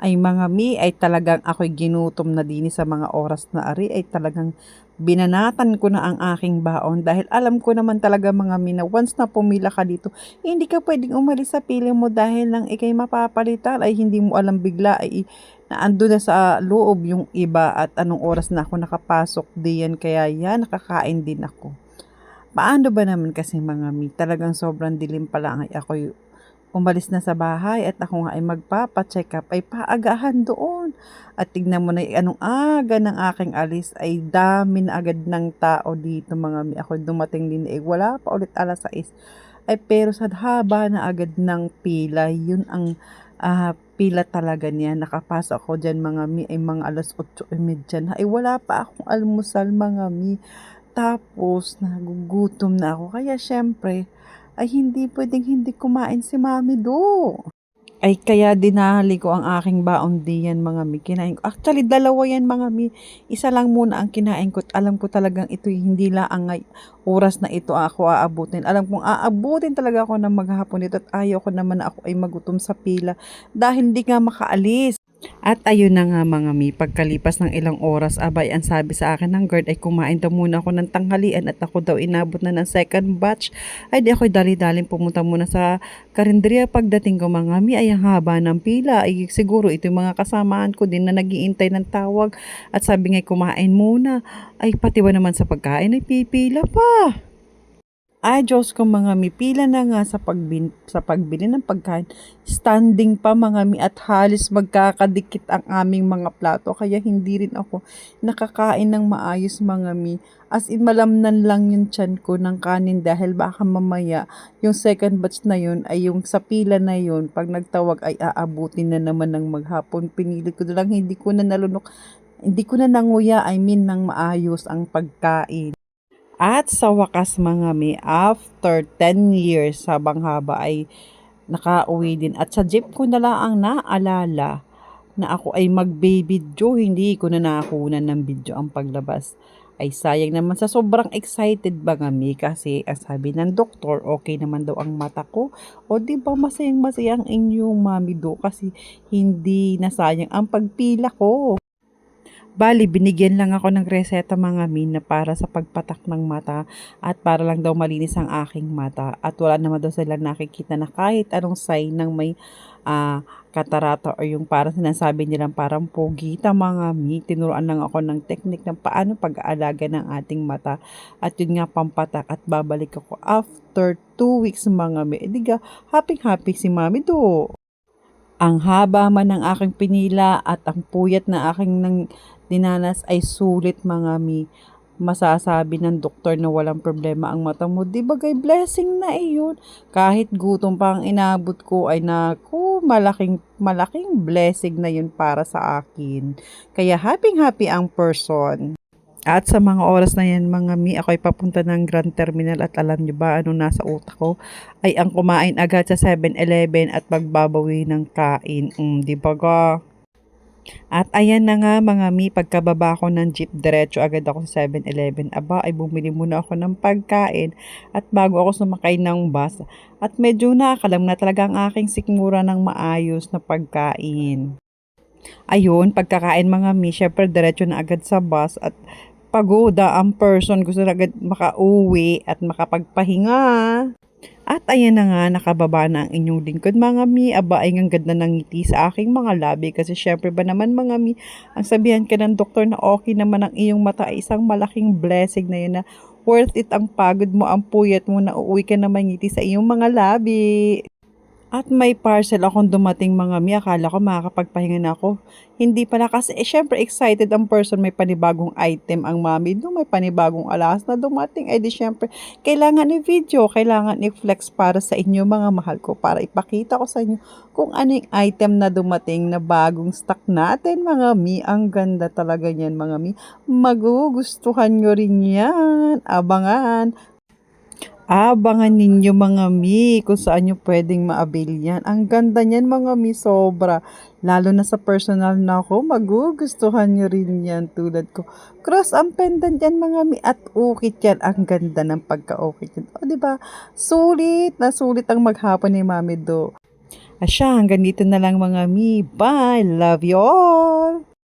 ay mga mi ay talagang ako'y ginutom na din sa mga oras na ari. Ay talagang binanatan ko na ang aking baon. Dahil alam ko naman talaga mga mi na once na pumila ka dito hindi ka pwedeng umalis sa pili mo dahil lang ikay mapapalitan. Ay hindi mo alam bigla ay na na sa loob yung iba at anong oras na ako nakapasok diyan. Kaya yan nakakain din ako. Paano ba naman kasi mga mi? Talagang sobrang dilim pa lang ay ako umalis na sa bahay at ako nga ay magpapa-check up ay paagahan doon. At tignan mo na anong aga ng aking alis ay dami na agad ng tao dito mga mi. Ako dumating din eh wala pa ulit alas 6. Ay pero sa haba na agad ng pila, yun ang ah, pila talaga niya. Nakapasok ako dyan mga mi ay mga alas 8.30 na. Ay wala pa akong almusal mga mi. Tapos nagugutom na ako. Kaya syempre, ay hindi pwedeng hindi kumain si Mami Do. Ay kaya dinali ko ang aking baon diyan mga mi. Kinain ko. Actually, dalawa yan mga mi. Isa lang muna ang kinain ko. Alam ko talagang ito hindi lang ang oras na ito ako aabutin. Alam kong aabutin talaga ako ng maghapon ito at ayaw ko naman na ako ay magutom sa pila dahil hindi nga makaalis. At ayun na nga mga mi, pagkalipas ng ilang oras, abay ang sabi sa akin ng guard ay kumain daw muna ako ng tanghalian at ako daw inabot na ng second batch. Ay di ako dali-daling pumunta muna sa karinderiya. Pagdating ko mga mi ay ang haba ng pila. Ay siguro ito yung mga kasamaan ko din na nagiintay ng tawag. At sabi nga kumain muna. Ay pati ba naman sa pagkain ay pipila pa. Ay, Diyos ko mga mi, pila na nga sa, pagbin, sa pagbili ng pagkain. Standing pa mga mi at halos magkakadikit ang aming mga plato. Kaya hindi rin ako nakakain ng maayos mga mi. As in malamnan lang yung tiyan ko ng kanin dahil baka mamaya yung second batch na yun ay yung sa pila na yun. Pag nagtawag ay aabutin na naman ng maghapon. Pinili ko na lang hindi ko na nalunok. Hindi ko na nanguya, I mean, ng maayos ang pagkain. At sa wakas mga mi, after 10 years habang haba ay nakauwi din. At sa jeep ko na lang ang naalala na ako ay mag-video, hindi ko na nakunan ng video ang paglabas. Ay sayang naman sa sobrang excited ba nga mi kasi ang sabi ng doktor, okay naman daw ang mata ko. O di ba masayang masayang inyong mami do kasi hindi nasayang ang pagpila ko. Bali, binigyan lang ako ng reseta mga min na para sa pagpatak ng mata at para lang daw malinis ang aking mata. At wala naman daw sila nakikita na kahit anong sign ng may uh, katarata o yung parang sinasabi nilang parang pogita mga mi. Tinuruan lang ako ng technique ng paano pag-aalaga ng ating mata. At yun nga pampatak at babalik ako after 2 weeks mga mi. E diga, happy happy si mami do. Ang haba man ng aking pinila at ang puyat na aking nang dinanas ay sulit mga mi. Masasabi ng doktor na walang problema ang mata mo. Di ba gay blessing na iyon? Kahit gutom pa ang inabot ko ay naku, malaking, malaking blessing na yun para sa akin. Kaya happy happy ang person. At sa mga oras na yan mga mi, ako'y papunta ng Grand Terminal at alam nyo ba ano nasa utak ko? Ay ang kumain agad sa 7-Eleven at magbabawi ng kain. Mm, di ba ga? At ayan na nga mga mi, pagkababa ko ng jeep, diretso agad ako sa 7-Eleven. Aba, ay bumili muna ako ng pagkain at bago ako sumakay ng bus. At medyo nakakalam na talaga ang aking sikmura ng maayos na pagkain. Ayun, pagkakain mga mi, syempre diretso na agad sa bus at pagoda ang person gusto na agad makauwi at makapagpahinga. At ayan na nga, nakababa na ang inyong lingkod mga mi. Aba, ay ang ganda ng ngiti sa aking mga labi. Kasi syempre ba naman mga mi, ang sabihan ka ng doktor na okay naman ang iyong mata ay isang malaking blessing na yun na worth it ang pagod mo, ang puyat mo na uuwi ka na mangiti sa iyong mga labi. At may parcel akong dumating mga mi. Akala ko makakapagpahinga na ako. Hindi pala kasi, eh, syempre excited ang person. May panibagong item ang mami do. May panibagong alas na dumating. Eh di syempre, kailangan ni video. Kailangan i-flex para sa inyo mga mahal ko. Para ipakita ko sa inyo kung anong item na dumating na bagong stock natin mga mi. Ang ganda talaga niyan mga mi. Magugustuhan nyo rin yan. Abangan. Abangan ninyo mga mi kung saan nyo pwedeng maabil yan. Ang ganda niyan mga mi, sobra. Lalo na sa personal na ako, magugustuhan nyo rin yan tulad ko. Cross ang pendant yan mga mi at ukit yan. Ang ganda ng pagka-ukit yan. O diba? Sulit na sulit ang maghapon ni Mami Do. Asya, hanggang dito na lang mga mi. Bye! Love you all!